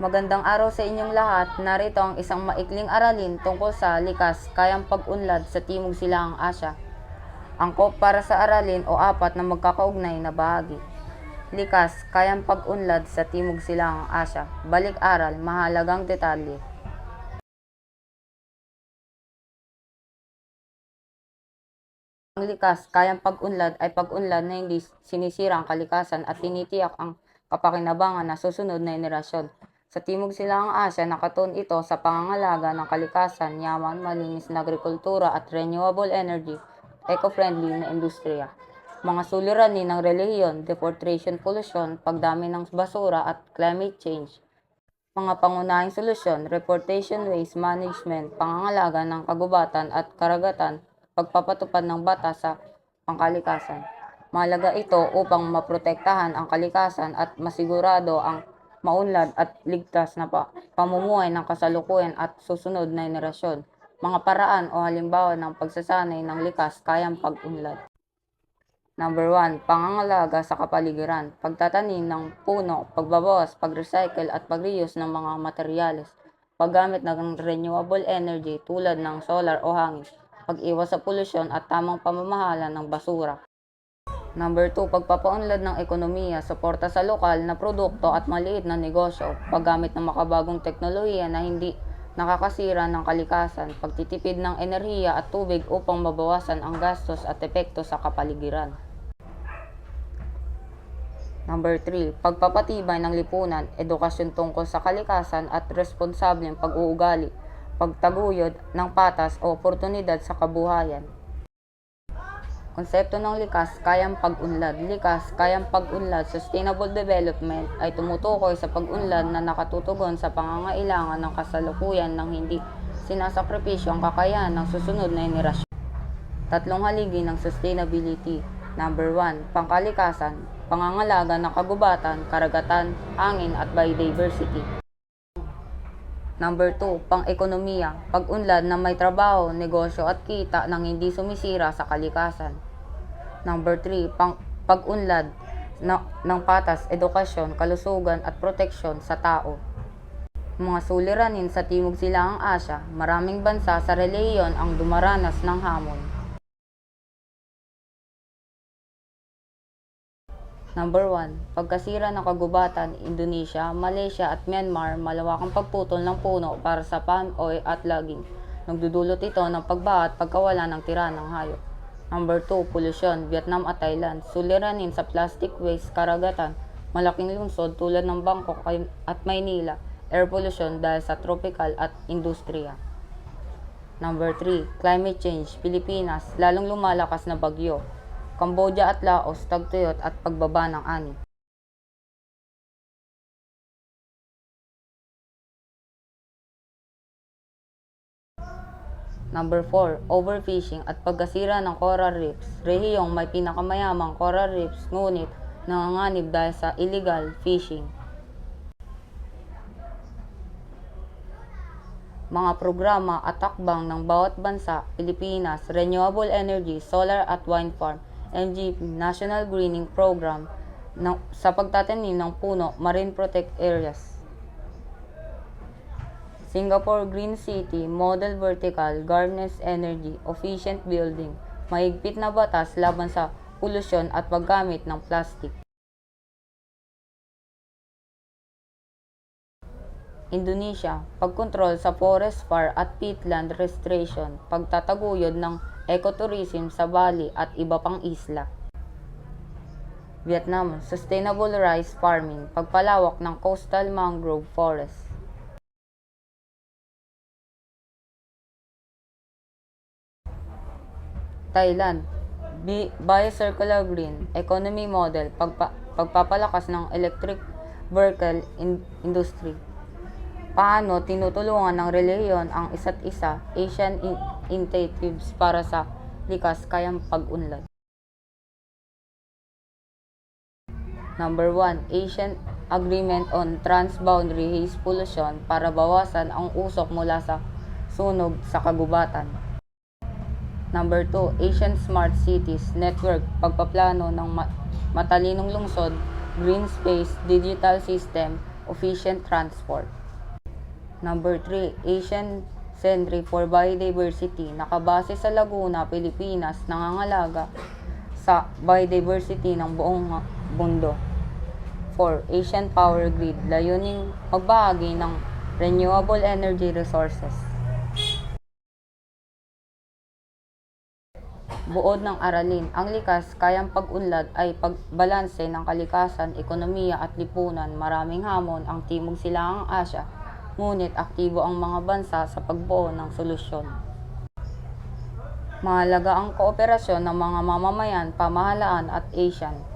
Magandang araw sa inyong lahat. Narito ang isang maikling aralin tungkol sa likas kayang pag-unlad sa Timog Silangang Asya. Angkop para sa aralin o apat na magkakaugnay na bahagi. Likas kayang pag-unlad sa Timog Silangang Asya. Balik aral, mahalagang detalye. Ang likas kayang pag-unlad ay pag-unlad na hindi sinisira ang kalikasan at tinitiyak ang kapakinabangan na susunod na henerasyon. Sa Timog Silangang Asya, nakatuon ito sa pangangalaga ng kalikasan, yaman, malinis na agrikultura at renewable energy, eco-friendly na industriya. Mga suliranin ng relihiyon, deforestation pollution, pagdami ng basura at climate change. Mga pangunahing solusyon, reportation waste management, pangangalaga ng kagubatan at karagatan, pagpapatupad ng batas sa pangkalikasan. Mahalaga ito upang maprotektahan ang kalikasan at masigurado ang maunlad at ligtas na pa- pamumuhay ng kasalukuyan at susunod na henerasyon. Mga paraan o halimbawa ng pagsasanay ng likas kayang pag-unlad. Number 1, pangangalaga sa kapaligiran, pagtatanim ng puno, pagbabawas, pag-recycle at pag-reuse ng mga materyales, paggamit ng renewable energy tulad ng solar o hangin, pag-iwas sa polusyon at tamang pamamahala ng basura. Number 2, pagpapaunlad ng ekonomiya, suporta sa lokal na produkto at maliit na negosyo, paggamit ng makabagong teknolohiya na hindi nakakasira ng kalikasan, pagtitipid ng enerhiya at tubig upang mabawasan ang gastos at epekto sa kapaligiran. Number 3, pagpapatibay ng lipunan, edukasyon tungkol sa kalikasan at responsableng pag-uugali, pagtaguyod ng patas o oportunidad sa kabuhayan. Konsepto ng likas, kayang pag-unlad. Likas, kayang pag-unlad, sustainable development ay tumutukoy sa pag-unlad na nakatutugon sa pangangailangan ng kasalukuyan ng hindi sinasakripisyo ang kakayahan ng susunod na henerasyon. Tatlong haligi ng sustainability. Number 1, pangkalikasan, pangangalaga ng kagubatan, karagatan, hangin at biodiversity. Number 2, pang-ekonomiya, pag-unlad na may trabaho, negosyo at kita nang hindi sumisira sa kalikasan. Number 3, pang pag-unlad na, ng patas, edukasyon, kalusugan at proteksyon sa tao. Mga suliranin sa Timog Silangang Asya, maraming bansa sa reliyon ang dumaranas ng hamon. Number 1. Pagkasira ng kagubatan, Indonesia, Malaysia at Myanmar, malawakang pagputol ng puno para sa palm oil at logging. Nagdudulot ito ng pagbaha at pagkawala ng tira ng hayop. Number 2. Polusyon, Vietnam at Thailand. Suliranin sa plastic waste, karagatan, malaking lungsod tulad ng Bangkok at Maynila. Air pollution dahil sa tropical at industriya. Number 3. Climate change, Pilipinas, lalong lumalakas na bagyo. Cambodia at Laos, tagtuyot at pagbaba ng ani. Number 4, overfishing at pagkasira ng coral reefs. Rehiyong may pinakamayamang coral reefs ngunit nanganganib dahil sa illegal fishing. Mga programa at takbang ng bawat bansa, Pilipinas, Renewable Energy, Solar at Wind Farm, NGP, National Greening Program ng, sa pagtatanim ng puno, Marine Protect Areas. Singapore Green City, Model Vertical, Garners Energy, Efficient Building, mahigpit na batas laban sa polusyon at paggamit ng plastic. Indonesia, pagkontrol sa forest fire at peatland restoration, pagtataguyod ng ecotourism sa Bali at iba pang isla. Vietnam, sustainable rice farming, pagpalawak ng coastal mangrove forest. Thailand, Bi- Biocircular Green Economy Model, pagpa- pagpapalakas ng electric vehicle in- industry. Paano tinutulungan ng relihiyon ang isa't isa, Asian in- initiatives para sa likas kayang pag-unlad. Number 1, Asian Agreement on Transboundary Haze Pollution para bawasan ang usok mula sa sunog sa kagubatan. Number 2, Asian Smart Cities Network, pagpaplano ng ma- matalinong lungsod, green space, digital system, efficient transport. Number 3, Asian Century for Biodiversity. Nakabase sa Laguna, Pilipinas, nangangalaga sa biodiversity ng buong mundo. 4. Asian Power Grid. Layuning magbahagi ng renewable energy resources. Buod ng aralin, ang likas kayang pag-unlad ay pagbalanse ng kalikasan, ekonomiya at lipunan. Maraming hamon ang Timog Silangang Asya, ngunit aktibo ang mga bansa sa pagbuo ng solusyon. Mahalaga ang kooperasyon ng mga mamamayan, pamahalaan at Asian